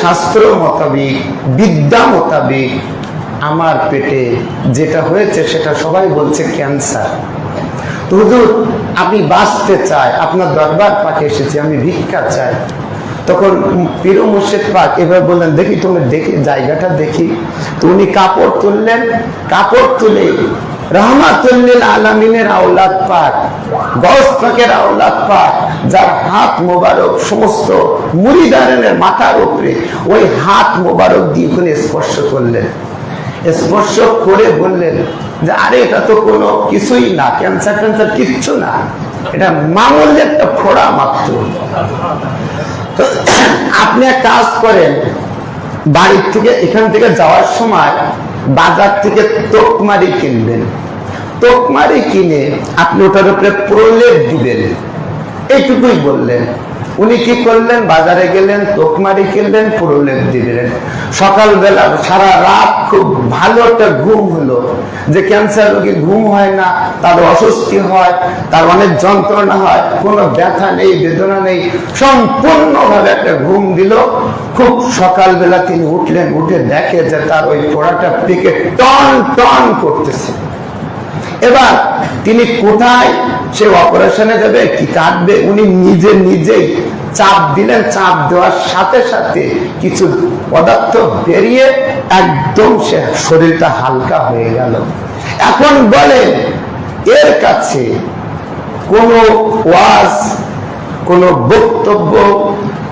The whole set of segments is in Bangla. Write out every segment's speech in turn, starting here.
শাস্ত্র মোতাবিক, বিদ্যা মোতাবিক আমার পেটে যেটা হয়েছে সেটা সবাই বলছে ক্যান্সার। তো হুজুর আপনি বাঁচতে চায় আপনার দরবার পাকে এসেছি, আমি ভিক্ষা চাই। তখন পীর মুর্শিদ পাক এবার বললেন, দেখি তুমি দেখি, জায়গাটা দেখি। তো উনি কাপড় তুললেন, কাপড় তুলে রহমাতুল্লিল আলমিনের আওলাদ পাক গস পাকের আওলাদ পাক যার হাত মোবারক সমস্ত মুড়িদারের মাথার উপরে, ওই হাত মোবারক দিয়ে স্পর্শ করলেন। স্পর্শ করে বললেন যে, আরে, এটা তো কোনো কিছুই না ক্যান্সার ক্যান্সার কিচ্ছু না। এটা মামুলি একটা ফোড়া মাত্র। আপনি এক কাজ করেন, বাড়ির থেকে, এখান থেকে যাওয়ার সময় বাজার থেকে তোকমারি কিনবেন। তোকমারি কিনে আপনি ওটার উপরে প্রলেপ দিবেন। এইটুকুই বললেন। উনি কি করলেন? বাজারে গেলেন তোকমারি কিনলেন প্রলেপ দিলেন সকালবেলা সারা রাত খুব ভালো একটা ঘুম হলো যে ক্যান্সার রোগী ঘুম হয় না, তার অস্বস্তি হয়, তার অনেক যন্ত্রণা হয়, কোনো ব্যথা নেই, বেদনা নেই, সম্পূর্ণভাবে একটা ঘুম দিল। খুব সকালবেলা তিনি উঠলেন, উঠে দেখে যে তার ওই পোড়াটা পেকে টন টন করতেছে। এবার তিনি কোথায়? সে অপারেশনে যাবে, কি কাটবে? উনি নিজে নিজেই চাপ দিলেন, চাপ দেওয়ার সাথে সাথে কিছু পদার্থ বেরিয়ে একদম সে শরীরটা হালকা হয়ে গেল। এখন বলেন, এর কাছে কোনো ওয়াজ, কোনো বক্তব্য,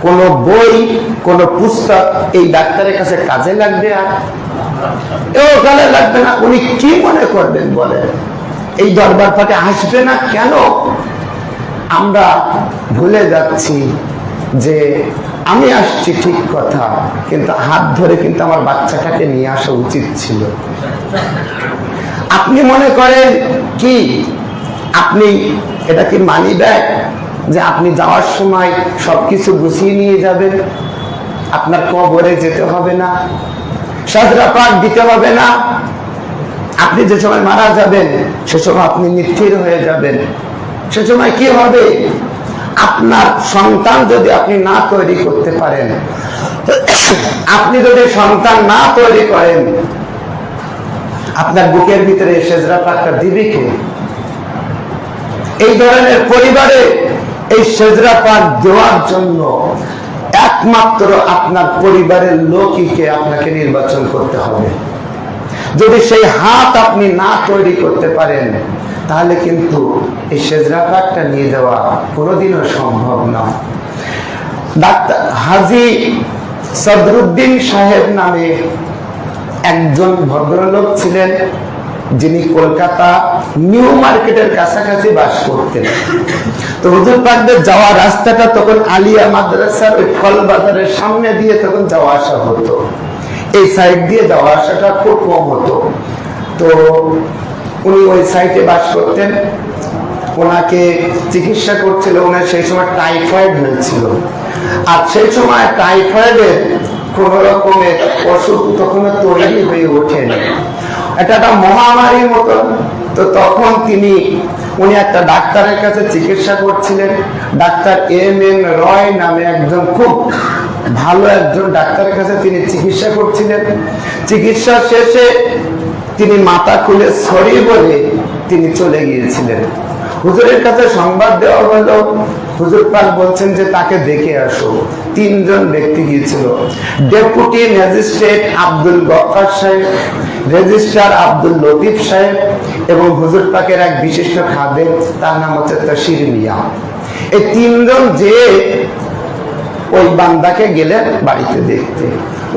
কোনো বই, কোনো পুস্তক এই ডাক্তারের কাছে কাজে লাগবে আর? এও কালে লাগবে না। উনি কি মনে করবেন বলেন? এই দরবার পাকে আসবে না কেন? আমরা ভুলে যাচ্ছি যে আমি আসছি ঠিক কথা, কিন্তু হাত ধরে কিন্তু আমার বাচ্চাটাকে নিয়ে আসা উচিত ছিল। আপনি মনে করেন কি? আপনি, এটা কি মানি ব্যাগ যে আপনি যাওয়ার সময় সবকিছু গুছিয়ে নিয়ে যাবেন, আপনার কবরে যেতে হবে না, সাজরা পাক দিতে হবে না আপনি যে সময় মারা যাবেন, সে সময় আপনি নিথির হয়ে যাবেন। সে সময় কি হবে? আপনার সন্তান যদি আপনি না তৈরি করতে পারেন, আপনি যদি সন্তান না তৈরি করেন, আপনার বুকের ভিতরে সেজরা পাকটা দিবে কে? এই ধরনের পরিবারে এই সেজরা পাক দেওয়ার জন্য একমাত্র আপনার পরিবারের লোকইকে আপনাকে নির্বাচন করতে হবে। যদি সেই হাত আপনি না তৈরি করতে পারেন, তাহলে কিন্তু এই সেজরা পাকটা নিয়ে যাওয়া কোনোদিনও সম্ভব নয়। ডাক্তার হাজি সদরুদ্দিন সাহেব নামে একজন ভদ্রলোক ছিলেন, যিনি কলকাতা নিউ মার্কেটের কাছাকাছি বাস করতেন। তো হুজুর পাকদের যাওয়া রাস্তাটা তখন আলিয়া মাদ্রাসার ওই ফল বাজারের সামনে দিয়ে তখন যাওয়া আসা হতো। এই সাইড দিয়ে যাওয়া আসাটা খুব কম হতো। তো উনি ওই সাইডে বাস করতেন। ওনাকে চিকিৎসা করছিল, ওনার সেই সময় টাইফয়েড হয়েছিল। আর সেই সময় টাইফয়েডের কোনো রকমের ওষুধ তখন তৈরি হয়ে ওঠেনি। এটা একটা মহামারীর মতন তো তখন তিনি, উনি একটা ডাক্তারের কাছে চিকিৎসা করছিলেন। ডাক্তার এম এন রয় নামে একজন খুব ভালো একজন ডাক্তারের কাছে তিনি চিকিৎসা করছিলেন। চিকিৎসা শেষে তিনি মাথা খুলে সরি বলে তিনি চলে গিয়েছিলেন। হুজুরের কাছে সংবাদ দেওয়া হলো, হুজুর পাক বলছেন যে তাকে দেখে আসো। তিনজন ব্যক্তি গিয়েছিল। ডেপুটি ম্যাজিস্ট্রেট আব্দুল গফার সাহেব, রেজিস্ট্রার আব্দুল লতিফ সাহেব এবং হুজুর পাকের এক বিশিষ্ট খাদেম, তার নাম হচ্ছে তশির মিয়া। এই তিনজন যে ওই বান্দাকে গেলেন বাড়িতে দেখতে।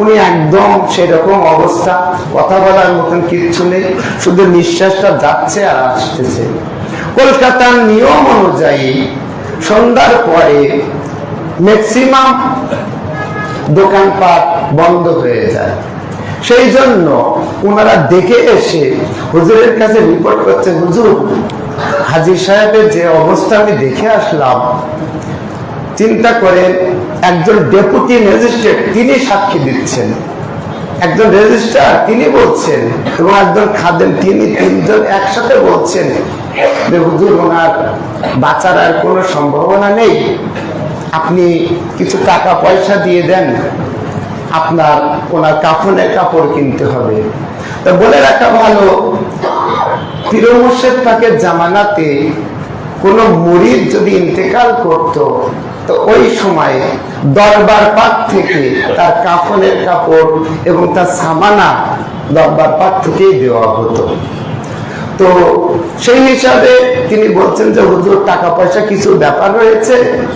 উনি একদম সেরকম অবস্থা, কথা বলার মতন কিচ্ছু নেই, শুধু নিঃশ্বাসটা যাচ্ছে আর আসতেছে। কলকাতার নিয়ম অনুযায়ী সন্ধ্যার পরে ম্যাক্সিমাম দোকানপাট বন্ধ হয়ে যায়। সেই জন্য ওনারা দেখে এসে হুজুরের কাছে রিপোর্ট করছে, হুজুর, হাজির সাহেবের যে অবস্থা, আমি দেখে আসলাম। চিন্তা করেন, একজন ডেপুটি ম্যাজিস্ট্রেট তিনি সাক্ষী দিচ্ছেন। একজন রেজিস্ট্রার তিনি বলছেন এবং একজন খাদেম তিনি তিনজন একসাথে বলছেন বাঁচার আর কোনো সম্ভাবনা নেই। আপনি কিছু টাকা পয়সা দিয়ে দেন, আপনার ওনার কাফনের কাপড় কিনতে হবে। তো বলে রাখা ভালো পীর মুর্শেদ পাকের জামানাতে কোন মুরিদ যদি ইন্তেকাল করত, তো ওই সময় দরবার পাক থেকে তার কাফনের কাপড় এবং তার সামানা দরবার পাক থেকেই দেওয়া হতো। তো সেই হিসাবে তিনি বলছেন যে, হুজুর টাকা পয়সা কিছু ব্যাপার রয়েছে।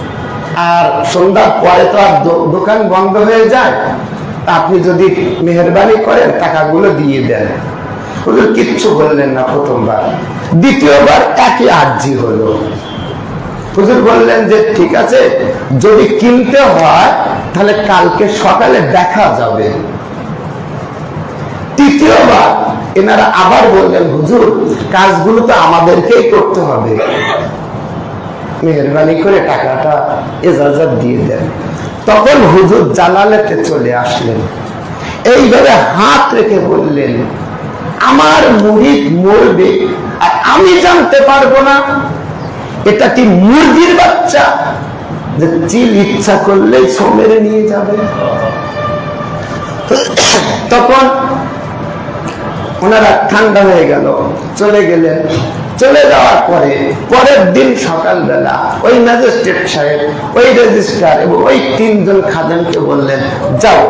আর সন্ধ্যার পরে তো আর দোকান বন্ধ হয়ে যায়। আপনি যদি মেহরবানি করেন, টাকাগুলো দিয়ে দেন। হুজুর, কিচ্ছু বললেন না প্রথমবার। দ্বিতীয়বার একই আর্জি হলো। হুজুর বললেন যে, ঠিক আছে, যদি কিনতে হয়, তাহলে কালকে সকালে দেখা যাবে। তৃতীয়বার এনারা আবার বললেন, হুজুর, কাজগুলো তো আমাদেরকেই করতে হবে। মেহরবানি করে টাকাটা এজাজত দিয়ে দেন। তখন হুজুর জালালেতে চলে আসলেন। এইভাবে হাত রেখে বললেন, আমার মুহিত মরবে আর আমি জানতে পারব না। এটা কি মুরগির বাচ্চা যে চিল ইচ্ছা করলেই ছো মেরে নিয়ে যাবে? তখন ওনারা ঠান্ডা হয়ে গেল। চলে গেলেন চলে যাওয়ার পরে, পরের দিন সকালবেলা ওই ম্যাজিস্ট্রেট সাহেব, ওই রেজিস্ট্রার এবং ওই তিনজন খাদেনকে বললেন, যাও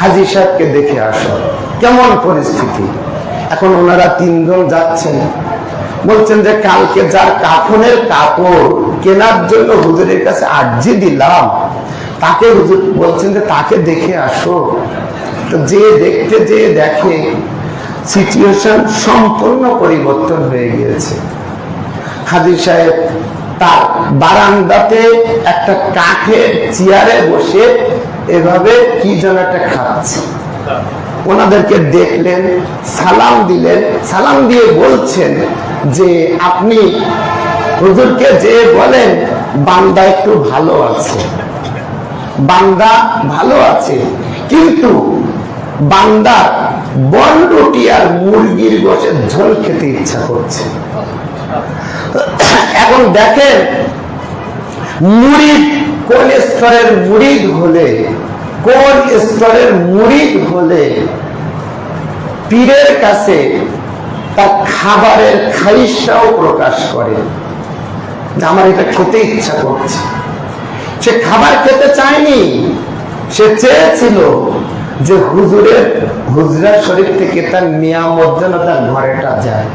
হাজি সাহেবকে দেখে আসো। কেমন পরিস্থিতি? এখন ওনারা তিনজন যাচ্ছেন। বলছেন যে, কালকে যার কাফনের কাপড় কেনার জন্য হুজুরের কাছে আর্জি দিলাম। তাকে হুজুর বলছেন যে, তাকে দেখে আসো। তো যে দেখতে, যে দেখে সিচুয়েশন সম্পূর্ণ পরিবর্তন হয়ে গিয়েছে। হাজির সাহেব তার বারান্দাতে একটা কাঠের চেয়ারে বসে এভাবে কি যেন একটা খাচ্ছে। ওনাদেরকে দেখলেন, সালাম দিলেন, সালাম দিয়ে বলছেন যে, আপনি হুজুরকে যে বলেন, বান্দা একটু ভালো আছে। বান্দা ভালো আছে। কিন্তু বান্দার বন রুটি আর মুরগির গোশের ঝোল খেতে ইচ্ছা করছে। এখন দেখেন মুড়িদ কোন স্তরের মুড়িদ হলে, কোন স্তরের মুড়িদ হলে পীরের কাছে তার খাবারের খাইশটাও প্রকাশ করে। যে আমার এটা খেতে ইচ্ছা করছে। সে খাবার খেতে চায়নি, সে চেয়েছিল যে হুজুরের হুজরা শরীর থেকে তার নিয়ামত যেন তার ঘরেটা যায়।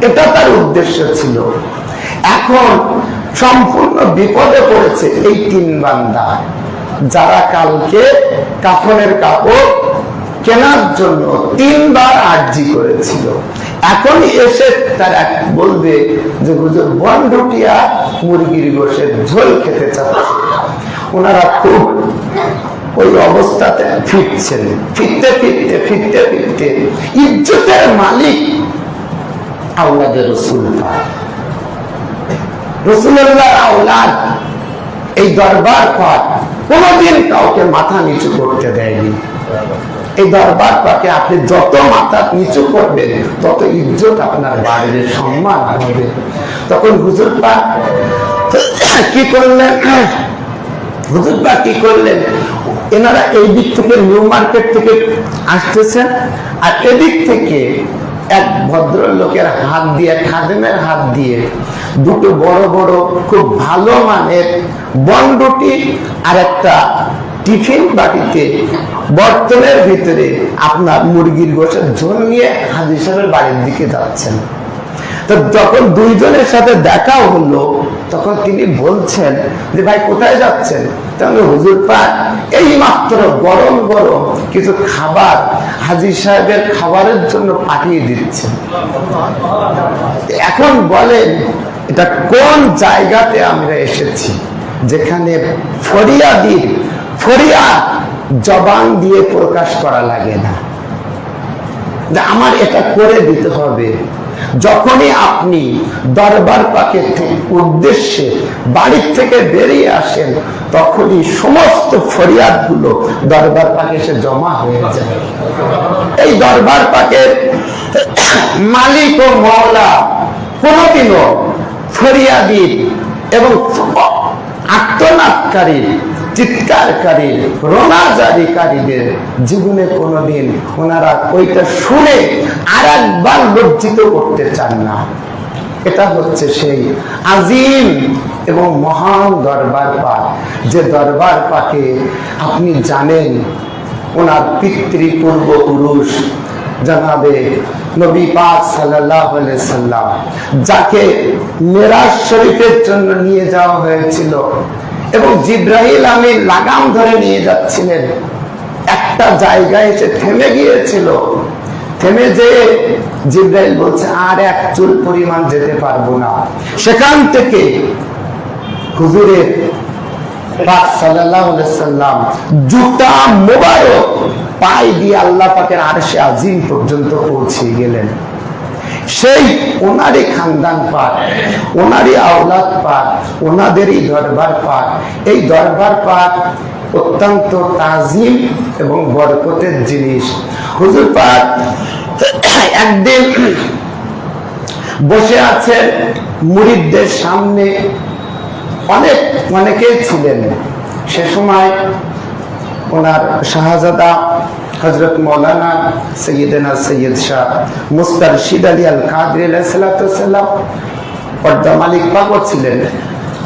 এটা তার উদ্দেশ্য ছিল। এখন সম্পূর্ণ বিপদে পড়েছে এই তিন বান্দা। যারা কালকে কাফনের কাপড় কেনার জন্য তিনবার আর্জি করেছিল। এখন এসে তারা বলবে যে, হুজুর বন রুটিয়া মুরগির গোশের ঝোল খেতে চাচ্ছে। ওনারা খুব ওই অবস্থাতে ফিরছেন ফিরতে ফিরতে ফিরতে ফিরতে। ইজ্জতের মালিক আওলাদের রসুল রসুল্লাহ আওলাদ এই দরবার কাউকে মাথা নিচু করতে দেয়নি। এই দরবার পাকে আপনি যত মাথা নিচু করবেন, তত ইজ্জত আপনার বাড়ির সম্মান হবে। তখন হুজুর পাক কি করলেন? হুজুর পাক কি করলেন? এনারা এই দিক থেকে নিউ মার্কেট থেকে আসতেছেন, আর এদিক থেকে এক ভদ্রলোকের হাত দিয়ে, খাদেমের হাত দিয়ে দুটো বড় বড় খুব ভালো মানের বনরুটি আর একটা টিফিন বাটিতে বর্তনের ভিতরে আপনার মুরগির গোশের ঝোল নিয়ে হাজির সাহেবের বাড়ির দিকে যাচ্ছেন। তো যখন দুইজনের সাথে দেখা হলো তখন তিনি বলছেন যে, ভাই, কোথায় যাচ্ছেন? তাহলে হুজুর পাক, এই মাত্র গরম গরম কিছু খাবার হাজির সাহেবের খাবারের জন্য পাঠিয়ে দিচ্ছেন। এখন বলেন, এটা কোন জায়গাতে আমরা এসেছি? যেখানে ফরিয়া ফরিয়াদি, ফরিয়া জবান দিয়ে প্রকাশ করা লাগে না। আমার এটা করে দিতে হবে। যখনই আপনি দরবার পাকের উদ্দেশ্যে বাড়ির থেকে বেরিয়ে আসেন, তখনই সমস্ত ফরিয়াদগুলো দরবার পাকে এসে জমা হয়ে যায়। এই দরবার পাকের মালিক ও মওলা কোনোদিনও ফরিয়াদির এবং আত্মনাথকারী চিৎকারকারী রোনাজারিকারীদের জীবনে কোনোদিন ওনারা ওইটা শুনে আর একবার লজ্জিত করতে চান না। এটা হচ্ছে সেই আজিম এবং মহান দরবার পাক। যে দরবার পাকে আপনি জানেন, ওনার পিতৃ পূর্বপুরুষ জানাবে নবী পাক আলাইহি সাল্লাম, যাকে মেরাজ শরীফের জন্য নিয়ে যাওয়া হয়েছিল। এবং জিব্রাহিল আমি লাগাম ধরে নিয়ে যাচ্ছিলেন। একটা জায়গায় এসে থেমে গিয়েছিল। থেমে যে জিব্রাইল বলছে, আর এক চুল পরিমাণ যেতে পারব না। সেখান থেকে হুজুরের সাল্লাম জুতা মোবারক পাই দিয়ে আল্লাহ পাকের আরশে আজিম পর্যন্ত পৌঁছে গেলেন। সেই ওনারই খানদান পাক ওনারই আওলাদ পাক ওনাদেরই দরবার পাক এই দরবার পাক অত্যন্ত তাজিম এবং বরকতের জিনিস। হুজুর পাক একদিন বসে আছেন মুরিদদের সামনে। অনেক, অনেকেই ছিলেন। সে সময় ওনার শাহজাদা হজরত মৌলানা সৈয়দনা সৈয়দ শাহ আলী আল পর্দা মালিক ছিলেন।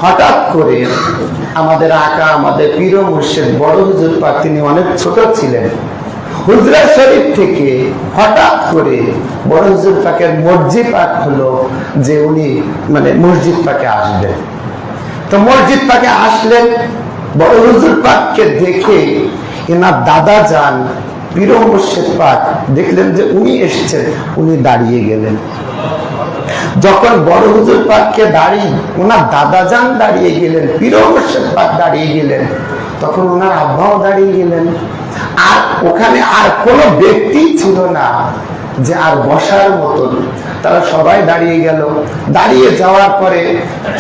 হঠাৎ করে আমাদের আকা, আমাদের পীর মুর্শিদ বড় হুজুর তিনি অনেক ছোট ছিলেন। হুজরা শরীফ থেকে হঠাৎ করে বড় হুজুর পাকের মসজিদ পাক হলো যে উনি মানে মসজিদ পাকে আসবেন। তো মসজিদ পাকে আসলেন, বড় হুজুর পাককে দেখে এনার দাদা যান পীর মুর্শিদ পাক দেখলেন যে উনি এসেছেন, উনি দাঁড়িয়ে গেলেন। যখন বড় হুজুর পাককে দাঁড়িয়ে, ওনার দাদা যান দাঁড়িয়ে গেলেন পীর মুর্শিদ পাক দাঁড়িয়ে গেলেন। তখন ওনার আব্বাও দাঁড়িয়ে গেলেন। আর ওখানে আর কোনো ব্যক্তি ছিল না যে আর বসার মতন। তারা সবাই দাঁড়িয়ে গেল। দাঁড়িয়ে যাওয়ার পরে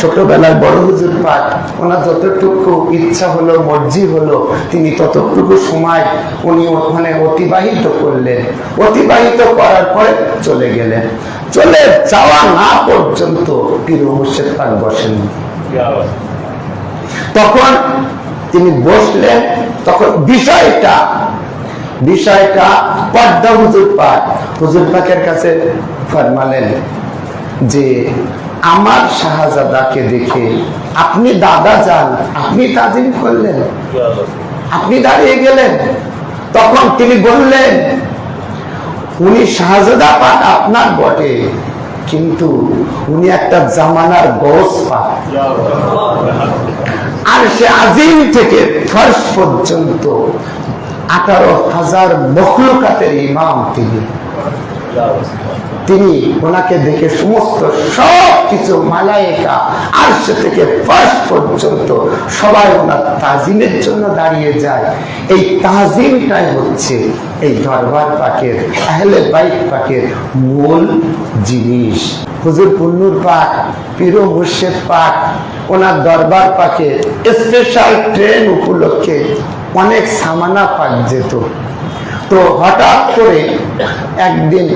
ছোটবেলায় বড় হুজুর পাক ওনার যতটুকু ইচ্ছা হলো, মর্জি হলো, তিনি ততটুকু সময় উনি ওখানে অতিবাহিত করলেন। অতিবাহিত করার পরে চলে গেলেন। চলে যাওয়া না পর্যন্ত পীর মুর্শিদ পাক বসেন তখন তিনি বসলেন। তখন বিষয়টা বিষয়টা পদ্মা হুজুর পাক হুজুর পাকের কাছে ফরমালেন যে আমার শাহজাদাকে দেখে আপনি দাদা যান, আপনি তাজিম করলেন। আপনি দাঁড়িয়ে গেলেন, তখন তিনি বললেন, উনি শাহজাদা পাক আপনার বটে, কিন্তু উনি একটা জামানার গোস পাক। আর সে আজিম থেকে ফার্স্ট পর্যন্ত আঠারো হাজার মখলুকাতের ইমাম তিনি। তিনি ওনাকে দেখে সমস্ত সব কিছু মালায়েকা আর সে থেকে ফার্স্ট পর্যন্ত সবাই ওনার তাজিমের জন্য দাঁড়িয়ে যায়। এই তাজিমটাই হচ্ছে এই দরবার পাকের, আহলে বাইক পাকের মূল জিনিস। হুজুর পুন্নুর পাক, পীর মুর্শেদ পাক, ওনার দরবার পাকে স্পেশাল ট্রেন উপলক্ষে অনেক সামানা পাক যেত। তো হঠাৎ করে একদিন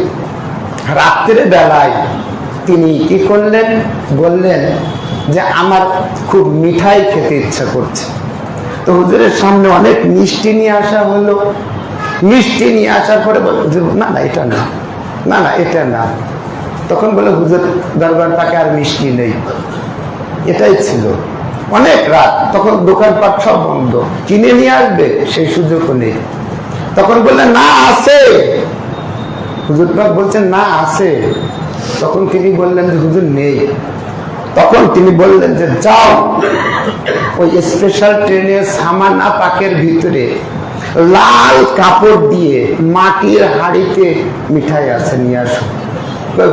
রাত্রে বেলায় তিনি কি করলেন? বললেন যে আমার খুব মিঠাই খেতে ইচ্ছা করছে। তো হুজুরের সামনে অনেক মিষ্টি নিয়ে আসা হলো। মিষ্টি নিয়ে আসার পরে হুজুর, না না এটা না। না না এটা না। তখন বলে হুজুর দরবার পাকে আর মিষ্টি নেই। এটাই ছিল। অনেক রাত তখন দোকানপাট সব বন্ধ। কিনে নিয়ে আসবে সেই সুযোগও নেই। তখন বললেন না আছে। হুজুর পাক বলছেন, না, আছে। তখন তিনি বললেন যে, হুজুর, নেই। তখন তিনি বললেন যে, যাও। ওই স্পেশাল ট্রেনে সামানা পাকের ভিতরে লাল কাপড় দিয়ে মাটির হাড়িতে মিঠাই আছে, নিয়ে আসো।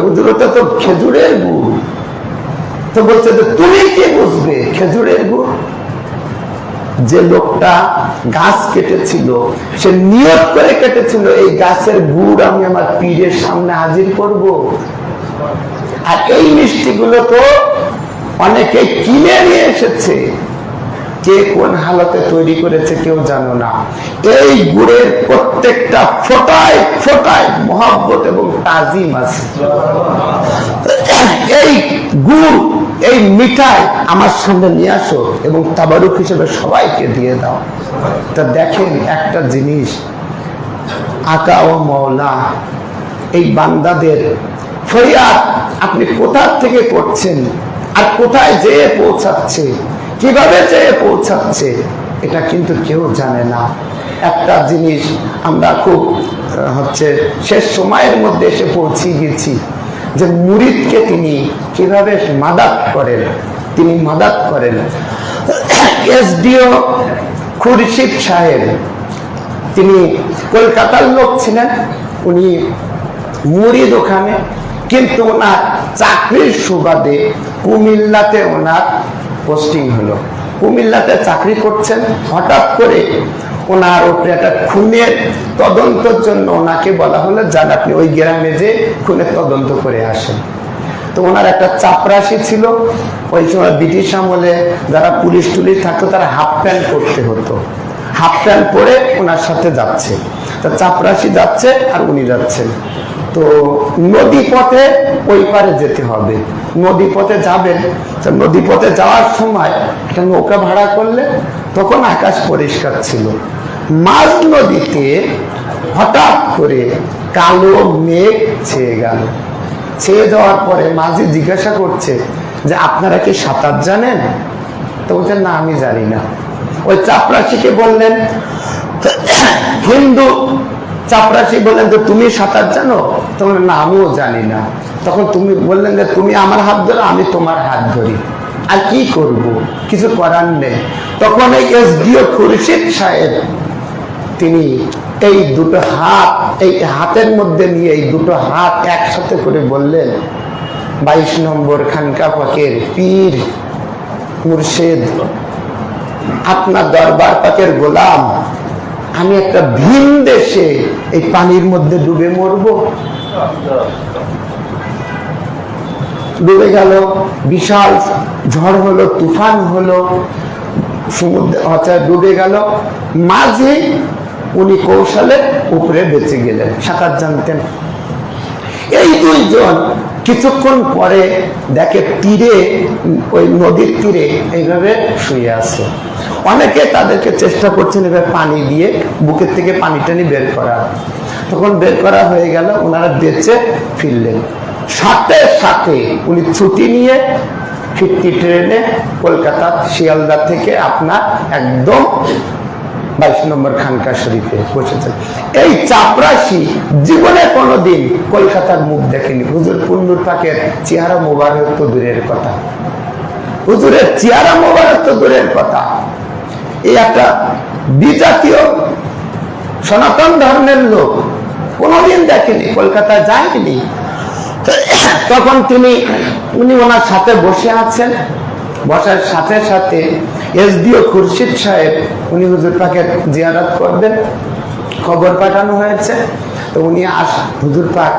হুজুর, ওটা তো খেজুরের গুড়। তো বলছে তুমি কি বুঝবে খেজুরের গুড়? যে লোকটা গাছ কেটেছিল, সে নিয়ত করে কেটেছিল, এই গাছের গুড় আমি আমার পীরের সামনে হাজির করব। আর এই মিষ্টিগুলো তো অনেকে কিনে নিয়ে এসেছে। কে কোন হালতে তৈরি করেছে কেউ জানো না। এই গুড়ের প্রত্যেকটা ফোটায় ফোটায় মহাব্বত এবং তাজিম আছে। এই গুড় এই মিঠাই আমার সামনে নিয়ে আসো এবং তাবারুক হিসেবে সবাইকে দিয়ে দাও। তা দেখেন একটা জিনিস, আকা ও মওলা, এই বান্দাদের ফরিয়াদ আপনি কোথা থেকে করছেন? আর কোথায় যেয়ে পৌঁছাচ্ছে? কীভাবে যেয়ে পৌঁছাচ্ছে? এটা কিন্তু কেউ জানে না। একটা জিনিস আমরা খুব হচ্ছে শেষ সময়ের মধ্যে এসে পৌঁছে গেছি যে মুরিদকে তিনি কীভাবে মাদাত করেন, তিনি মাদাত করেন। এসডিও খুরশিদ সাহেব, তিনি কলকাতার লোক ছিলেন, উনি মুরিদ ওখানে, কিন্তু ওনার চাকরির সুবাদে কুমিল্লাতে ওনার পোস্টিং হলো। কুমিল্লাতে চাকরি করছেন, হঠাৎ করে ওনার উপরে একটা খুনের তদন্তর জন্য ওনাকে বলা হলো, যান আপনি ওই গ্রামে যে খুনের তদন্ত করে আসেন। তো ওনার একটা চাপরাশি ছিল, ওই সময় ব্রিটিশ আমলে যারা পুলিশ টুলিশ থাকতো, তারা হাফ প্যান্ট করতে হতো। হাফ প্যান্ট পরে ওনার সাথে যাচ্ছে। তা চাপরাশি যাচ্ছে আর উনি যাচ্ছেন। তো নদী পথে ওই পারে যেতে হবে। নদী পথে যাবেন, তো নদী পথে যাওয়ার সময় একটা নৌকা ভাড়া করলে তখন আকাশ পরিষ্কার ছিল। মাঝ নদীতে হঠাৎ করে কালো মেঘ ছেয়ে গেল। ছেয়ে যাওয়ার পরে মাঝি জিজ্ঞাসা করছে যে, আপনারা কি সাঁতার জানেন? তো বলছেন না, আমি জানি না। ওই চাপরাশিকে বললেন, হিন্দু চাপরাশি বললেন যে, তুমি সাঁতার জানো? তখন না, আমিও জানি না। তখন তুমি বললেন যে, তুমি আমার হাত ধরো, আমি তোমার হাত ধরি। আর কি করব? কিছু করার নেই। তখন এই এসডিও খুরশিদ সাহেব তিনি এই দুটো হাত, এই হাতের মধ্যে নিয়ে এই দুটো হাত একসাথে করে বললেন, বাইশ নম্বর খানকা পাকের পীর মুর্শেদ, আপনার দরবার পাকের গোলাম, আমি একটা ভিন দেশে এই পানির মধ্যে ডুবে মরব। ডুবে গেল, বিশাল ঝড় হলো, তুফান হলো, সমুদ্র ডুবে গেল। মাঝে উনি কৌশলে উপরে বেঁচে গেলেন, সাঁতার জানতেন। এই দুইজন কিছুক্ষণ পরে দেখে তীরে, ওই নদীর তীরে এইভাবে শুয়ে আছে। অনেকে তাদেরকে চেষ্টা করছেন এবার পানি দিয়ে বুকের থেকে পানি টানি বের করা। তখন বের করা হয়ে গেল, ওনারা বেঁচে ফিরলেন। সাথে সাথে উনি ছুটি নিয়ে ফিরতি ট্রেনে কলকাতা শিয়ালদা থেকে আপনার একদম বাইশ নম্বর খানকা শরীফে বসেছেন। এই চাপরাশি জীবনে কোনোদিন কলকাতার মুখ দেখেনি। হুজুর পুন্নুর পাকের চেহারা মোবারক তো দূরের কথা। হুজুরের চেহারা মোবারক তো দূরের কথা। এই একটা বিজাতীয় সনাতন ধর্মের লোক কোনোদিন দেখেনি কলকাতা যায়নি। তখন তিনি, উনি ওনার সাথে বসে আছেন। বসার সাথে সাথে এসডিও খুরশিদ সাহেব, উনি হুজুর পাকের জিয়ারত করবেন। খবর পাঠানো হয়েছে। তো উনি আস, হুজুর পাক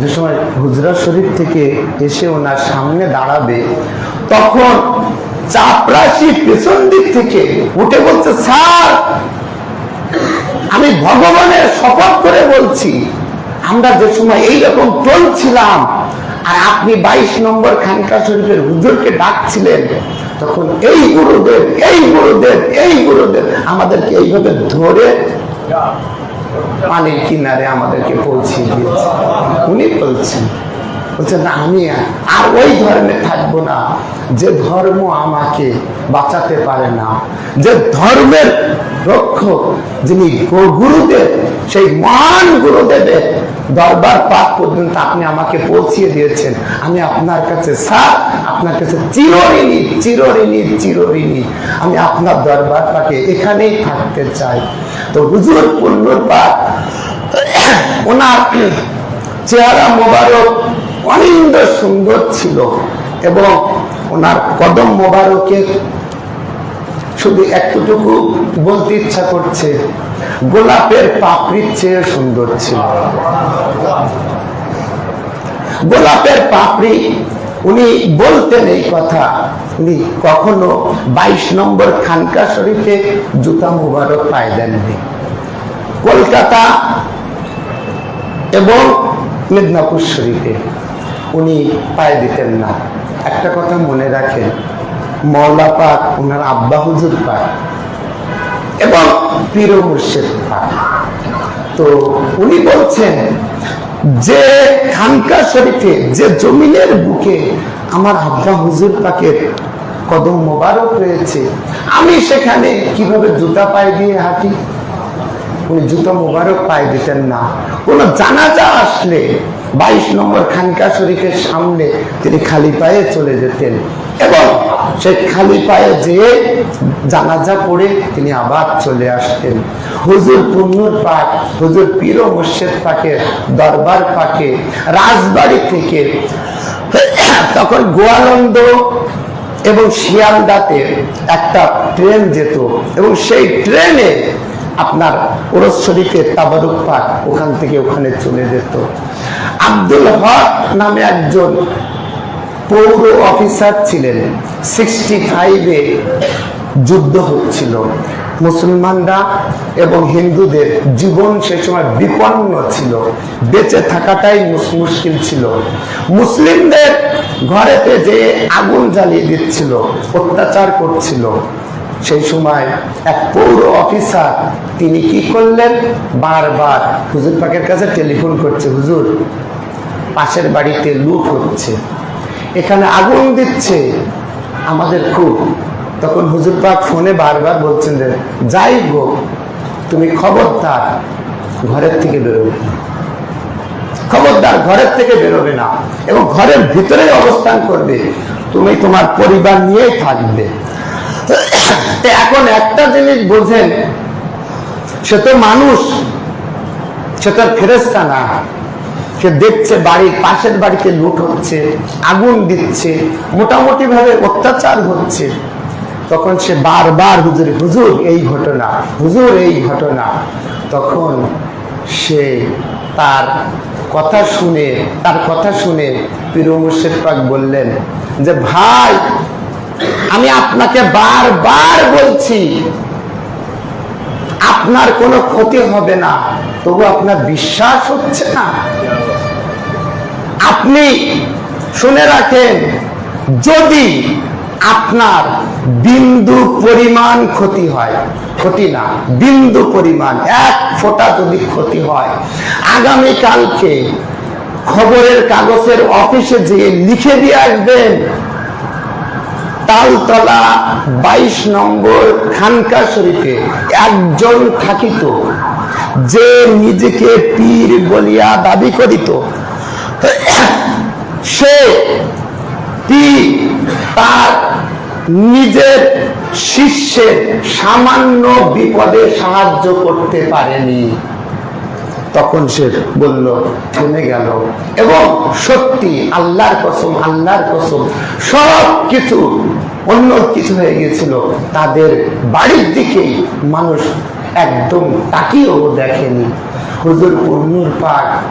যে সময় হুজরা শরীফ থেকে এসে ওনার সামনে দাঁড়াবে, তখন চাপরাশি পেছন দিক থেকে উঠে বলছে, স্যার, আমি ভগবানের শপথ করে বলছি, আমরা যে সময় এইরকম চলছিলাম আর আপনি বাইশ নম্বর খানকা শরীফের হুজুরকে ডাকছিলেন তখন এই গুরুদেব এই গুরুদেব এই গুরুদেব আমাদেরকে এইভাবে ধরে পানির কিনারে আমাদেরকে পৌঁছিয়ে দিয়েছে। উনি বলছেন বলছেন, না, আমি আর ওই ধর্মে থাকব না। যে ধর্ম আমাকে বাঁচাতে পারে না, যে ধর্মের রক্ষক যিনি গুরুদেব, সেই মহান গুরুদেবের দরবার পাক পর্যন্ত আপনি আমাকে পৌঁছিয়ে দিয়েছেন। আমি আপনার কাছে স্যার, আপনার কাছে চিরঋণী চিরঋণী চিরঋণী। আমি আপনার দরবার পাকে এখানেই থাকতে চাই। তো হুজুর পাক, ওনার চেহারা মোবারক অনিন্দ সুন্দর ছিল এবং ওনার কদম মোবারকের শুধু একটুটুকু বলতে ইচ্ছা করছে। গোলাপের পাপড়ির চেয়ে সুন্দর ছিল। গোলাপের পাপড়ি, উনি বলতেন এই কথা, উনি কখনো বাইশ নম্বর খানকা শরীফে জুতা মুবারক পায় দেননি। কলকাতা এবং মেদিনীপুর শরীফে উনি পায়ে দিতেন না। একটা কথা মনে রাখেন মৌলা পাক ওনার আব্বা হুজুর পাক। এবং পীর মুর্শেদ তো উনি বলছেন, যে খানকা শরীফে, যে জমিনের বুকে আমার আব্বা হুজুর পাকের কদম মোবারক রয়েছে, আমি সেখানে কীভাবে জুতা পায়ে দিয়ে হাঁটি? উনি জুতো মোবারক পায়ে দিতেন না। কোনো জানাজা আসলে বাইশ নম্বর খানকা শরীফের সামনে তিনি খালি পায়ে চলে যেতেন। এবং সেই খালি পায়ে যেয়ে জানাজা পড়ে তিনি আবার চলে আসতেন। হুজুর পুন্নুর পাক, হুজুর পীর মুর্শেদ পাকের দরবার পাকে রাজবাড়ি থেকে তখন গোয়ালন্দ এবং শিয়ালদাতে একটা ট্রেন যেত এবং সেই ট্রেনে আপনার ওরস শরীফের তাবারুক পাক ওখান থেকে ওখানে চলে যেত। আব্দুল হক নামে একজন পৌর অফিসার ছিলেন। সিক্সটি ফাইভে যুদ্ধ হচ্ছিল। মুসলমানরা এবং হিন্দুদের জীবন সে সময় বিপন্ন ছিল। বেঁচে থাকাটাই মুশকিল ছিল। মুসলিমদের ঘরেতে যে আগুন জ্বালিয়ে দিচ্ছিল, অত্যাচার করছিল, সেই সময় এক পৌর অফিসার তিনি কি করলেন? বারবার হুজুর পাকের কাছে টেলিফোন করছে, হুজুর, পাশের বাড়িতে লুট হচ্ছে। এখানে আগুন দিচ্ছে আমাদের খুব। তখন হুজুর পাক ফোনে বারবার বলছেন যে, যাই হোক তুমি খবরদার, ঘরের থেকে বেরোবে। খবরদার ঘরের থেকে বেরোবে না এবং ঘরের ভিতরে অবস্থান করবে। তুমি তোমার পরিবার নিয়েই থাকবে। এখন একটা জিনিস বোঝেন, সে তো মানুষ, সে তো ফেরেস্তা না। সে দেখছে বাড়ির পাশের বাড়িতে লুট হচ্ছে, আগুন দিচ্ছে মোটামুটি ভাবে অত্যাচার হচ্ছে। তখন সে বারবার, হুজুর হুজুর, এই ঘটনা, হুজুর, এই ঘটনা। তখন সে তার কথা শুনে, তার কথা শুনে পীর মুর্শিদ পাক বললেন যে, ভাই, আমি আপনাকে বারবার বলছি, আপনার কোনো ক্ষতি হবে না, তবু আপনার বিশ্বাস হচ্ছে না? আপনি শুনে রাখেন, যদি আপনার বিন্দু পরিমাণ ক্ষতি হয়, ক্ষতি না, বিন্দু পরিমাণ, এক ফোঁটা যদি ক্ষতি হয় আগামী কালকে খবরের কাগজের অফিসে যেয়ে লিখে দিয়ে আসবেন, তালতলা বাইশ নম্বর খানকা শরীফে একজন থাকিত যে নিজেকে পীর বলিয়া দাবি করিত সে পীর তার নিজের শিষ্যের সামান্য বিপদে সাহায্য করতে পারেনি? তখন সে বলল, থেমে গেল। এবং সত্যি আল্লাহর কসম আল্লাহর কসম, সব কিছু অন্য কিছু হয়ে গিয়েছিল। তাদের বাড়ির দিকেই মানুষ একদম তাকিয়েও দেখেনি। হুজুর পূর্ণুর পাক